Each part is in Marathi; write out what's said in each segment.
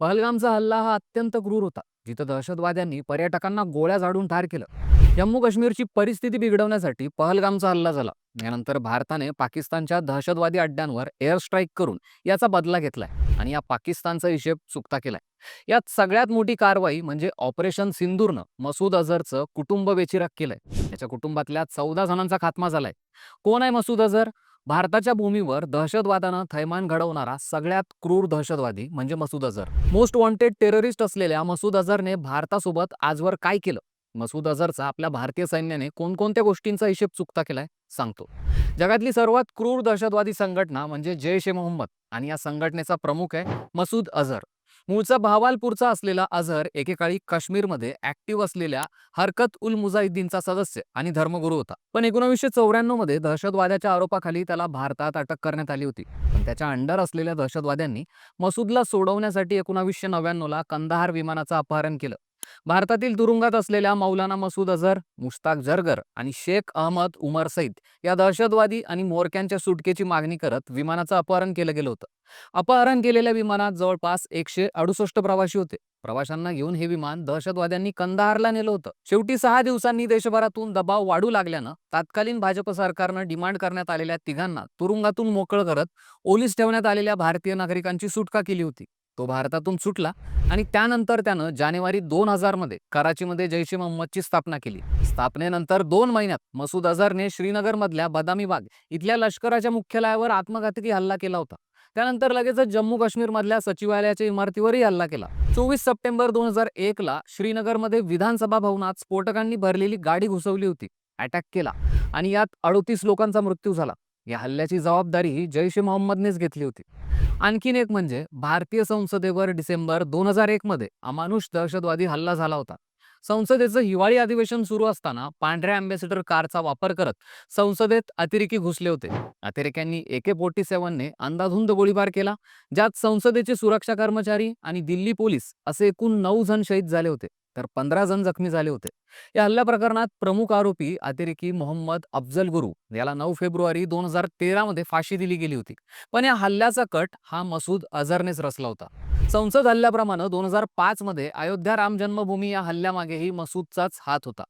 पहलगामचा हल्ला हा अत्यंत क्रूर होता जिथं दहशतवाद्यांनी पर्यटकांना गोळ्या झाडून ठार केलं. जम्मू काश्मीरची परिस्थिती बिघडवण्यासाठी पहलगामचा हल्ला झाला. यानंतर भारताने पाकिस्तानच्या दहशतवादी अड्ड्यांवर एअर स्ट्राईक करून याचा बदला घेतलाय आणि या पाकिस्तानचा हिशेब चुकता केलाय. यात सगळ्यात मोठी कारवाई म्हणजे ऑपरेशन सिंदूरनं मसूद अझरचं कुटुंब बेचिराग केलंय. त्याच्या कुटुंबातल्या चौदा जणांचा खात्मा झालाय. कोण आहे मसूद अझर? भारताच्या भूमीवर दहशतवादानं थैमान घडवणारा सगळ्यात क्रूर दहशतवादी म्हणजे Masood Azhar most wanted terrorist असलेल्या मसूद अझरने भारतासोबत आजवर काय केलं? मसूद अझरचा आपल्या भारतीय सैन्याने कोणकोणत्या गोष्टींचा हिशेब चुकता केलाय? सांगतो. जगातली सर्वात क्रूर दहशतवादी संघटना म्हणजे जैश ए मोहम्मद आणि या संघटनेचा प्रमुख आहे मसूद अझर मूळचा बहावालपूरचा असलेला अझहर एकेकाळी काश्मीरमध्ये ऍक्टिव्ह असलेल्या हरकत उल मुजाहिद्दीनचा सदस्य आणि धर्मगुरू होता. पण एकोणीसशे चौऱ्याण्णवमध्ये दहशतवादाच्या आरोपाखाली त्याला भारतात अटक करण्यात आली होती. पण त्याच्या अंडर असलेल्या दहशतवाद्यांनी मसूदला सोडवण्यासाठी एकोणावीसशे नव्याण्णवला कंदाहार विमानाचं अपहरण केलं. भारतातील तुरुंगात असलेल्या मौलाना मसूद अझहर मुश्ताक जरगर आणि शेख अहमद उमर सईद या दहशतवादी आणि मोरक्यांच्या सुटकेची मागणी करत विमानाचं अपहरण केलं गेलं होतं. अपहरण केलेल्या विमानात जवळपास एकशे अडुसष्ट प्रवासी होते. प्रवाशांना घेऊन हे विमान दहशतवाद्यांनी कंदाहारला नेलं होतं. शेवटी सहा दिवसांनी देशभरातून दबाव वाढू लागल्यानं तात्कालीन भाजप सरकारनं डिमांड करण्यात आलेल्या तिघांना तुरुंगातून मोकळ करत ओलीस ठेवण्यात आलेल्या भारतीय नागरिकांची सुटका केली होती. तो भारतातून सुटला आणि त्यानंतर त्यानं जानेवारी दोन हजारमध्ये कराचीमध्ये जैश ए मोहम्मदची स्थापना केली. स्थापनेनंतर दोन महिन्यात मसूद अझरने श्रीनगरमधल्या बदामी बाग इथल्या लष्कराच्या मुख्यालयावर आत्मघातकी हल्ला केला होता. त्यानंतर लगेचच जम्मू काश्मीरमधल्या सचिवालयाच्या इमारतीवरही हल्ला केला. चोवीस सप्टेंबर दोन हजार एकला श्रीनगरमध्ये विधानसभा भवनात स्फोटकांनी भरलेली गाडी घुसवली होती. अटॅक केला आणि यात अडोतीस लोकांचा मृत्यू झाला. या हल्ल्याची जबाबदारी जैश ए मोहम्मदनेच घेतली होती. आणखीन एक म्हणजे भारतीय संसदेवर डिसेंबर दोन हजार एक मध्ये अमानुष दहशतवादी हल्ला झाला होता. संसदेचं हिवाळी अधिवेशन सुरू असताना पांढऱ्या अँबेसिडर कारचा वापर करत संसदेत अतिरेकी घुसले होते. अतिरेक्यांनी एके फोर्टी सेव्हनने अंदाधुंद गोळीबार केला ज्यात संसदेचे सुरक्षा कर्मचारी आणि दिल्ली पोलीस असे एकूण नऊ जण शहीद झाले होते. तर पंधरा जण जखमी झाले होते. या हल्ल्या प्रकरणात प्रमुख आरोपी अतिरेकी मोहम्मद अफजल गुरु याला नऊ फेब्रुवारी दोन हजार तेरामध्ये फाशी दिली गेली होती. पण या हल्ल्याचा कट हा मसूद अझरनेच रचला होता. संसद हल्ल्याप्रमाणे दोन हजार पाच मध्ये अयोध्या राम जन्मभूमी या हल्ल्यामागेही मसूदचाच हात होता.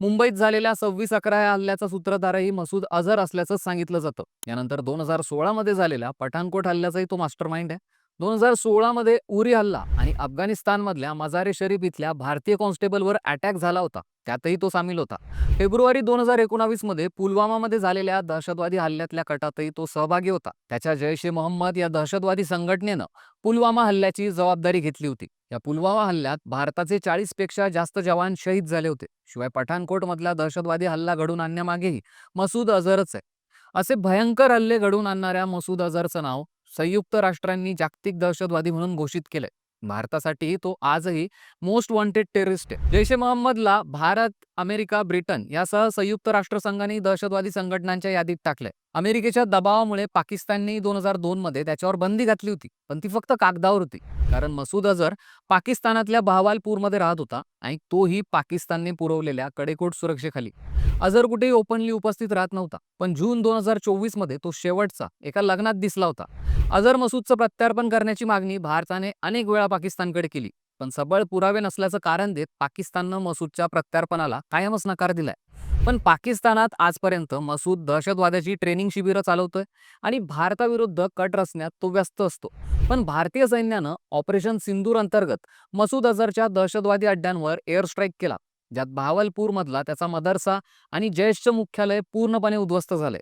मुंबईत झालेल्या सव्वीस अकरा या हल्ल्याचा सूत्रधारही मसूद अझर असल्याचं सांगितलं जातं. यानंतर दोन हजार सोळामध्ये झालेल्या पठाणकोट हल्ल्याचाही तो मास्टर माइंड आहे. दोन हजार सोळामध्ये उरी हल्ला आणि अफगाणिस्तानमधल्या मजारे शरीफ इथल्या भारतीय कॉन्स्टेबलवर अटॅक झाला होता. त्यातही तो सामील होता. फेब्रुवारी दोन हजार एकोणावीसमध्ये पुलवामामध्ये झालेल्या दहशतवादी हल्ल्यातल्या कटातही तो सहभागी होता. त्याच्या जैश ए मोहम्मद या दहशतवादी संघटनेनं पुलवामा हल्ल्याची जबाबदारी घेतली होती. या पुलवामा हल्ल्यात भारताचे चाळीसपेक्षा जास्त जवान शहीद झाले होते. शिवाय पठाणकोट मधला दहशतवादी हल्ला घडून आणण्यामागेही मसूद अझरच आहे. असे भयंकर हल्ले घडवून आणणाऱ्या मसूद अझरचं नाव संयुक्त राष्ट्रांनी जागतिक दहशतवादी म्हणून घोषित केलंय. भारतासाठी तो आजही मोस्ट वॉन्टेड टेररिस्ट आहे. जैश ए मोहम्मदला भारत अमेरिका ब्रिटन यासह संयुक्त राष्ट्रसंघाने दहशतवादी संघटनांच्या यादीत टाकलंय. अमेरिकेच्या दबावामुळे पाकिस्तानने दोन हजार दोन मध्ये त्याच्यावर बंदी घातली होती पण ती फक्त कागदावर होती. कारण मसूद अझर पाकिस्तानातल्या बहवालपूरमध्ये राहत होता आणि तोही पाकिस्तानने पुरवलेल्या कडेकोट सुरक्षेखाली. अझर कुठेही ओपनली उपस्थित राहत नव्हता पण जून दोन हजार चोवीसमध्ये तो शेवटचा एका लग्नात दिसला होता. अझर मसूदचं प्रत्यार्पण करण्याची मागणी भारताने अनेक वेळा पाकिस्तानकडे केली. पण सबळ पुरावे नसल्याचं कारण देत पाकिस्ताननं मसूदच्या प्रत्यार्पणाला कायमच नकार दिलाय. पण पाकिस्तानात आजपर्यंत मसूद दहशतवाद्याची ट्रेनिंग शिबिरं चालवतोय आणि भारताविरुद्ध कट रचण्यात तो व्यस्त असतो. पण भारतीय सैन्यानं ऑपरेशन सिंदूर अंतर्गत मसूद अझरच्या दहशतवादी अड्ड्यांवर एअर स्ट्राईक केला ज्यात बहावलपूरमधला त्याचा मदरसा आणि जैशचं मुख्यालय पूर्णपणे उद्ध्वस्त झाले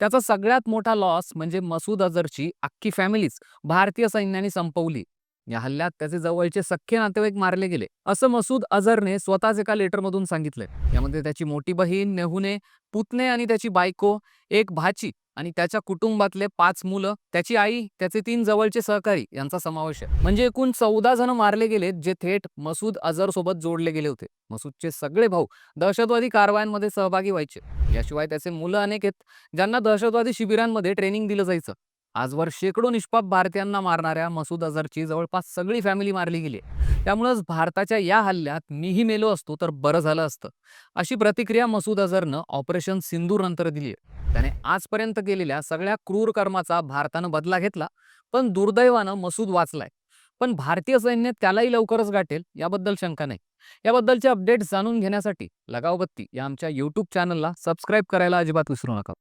त्याचा सगळ्यात मोठा लॉस म्हणजे मसूद अझरची अख्खी फॅमिलीच भारतीय सैन्याने संपवली. या हल्ल्यात त्याचे जवळचे सख्खे नातेवाईक मारले गेले. असं मसूद अझरने स्वतःच एका लेटरमधून सांगितलंय यामध्ये त्याची मोठी बहीण नेहुने पुतणे आणि त्याची बायको एक भाची आणि त्याच्या कुटुंबातले पाच मुलं त्याची आई त्याचे तीन जवळचे सहकारी यांचा समावेश आहे. म्हणजे एकूण चौदा जण मारले गेलेत जे थेट मसूद अझर सोबत जोडले गेले होते. मसूदचे सगळे भाऊ दहशतवादी कारवायांमध्ये सहभागी व्हायचे. याशिवाय त्याचे मुलं अनेक आहेत ज्यांना दहशतवादी शिबिरांमध्ये ट्रेनिंग दिलं जायचं. आजवर शेकडो निष्पाप भारतीयांना मारणाऱ्या मसूद अझरची जवळपास सगळी फॅमिली मारली गेली त्यामुळंच भारताच्या या हल्ल्यात मीही मेलो असतो तर बरं झालं असतं. अशी प्रतिक्रिया मसूद अझरनं ऑपरेशन सिंदूर नंतर दिली त्याने आजपर्यंत केलेल्या सगळ्या क्रूर कर्माचा भारतानं बदला घेतला पण दुर्दैवानं मसूद वाचलाय. पण भारतीय सैन्य त्यालाही लवकरच गाठेल याबद्दल शंका नाही. याबद्दलचे अपडेट्स जाणून घेण्यासाठी लगावबत्ती या आमच्या यूट्यूब चॅनलला सबस्क्राईब करायला अजिबात विसरू नका.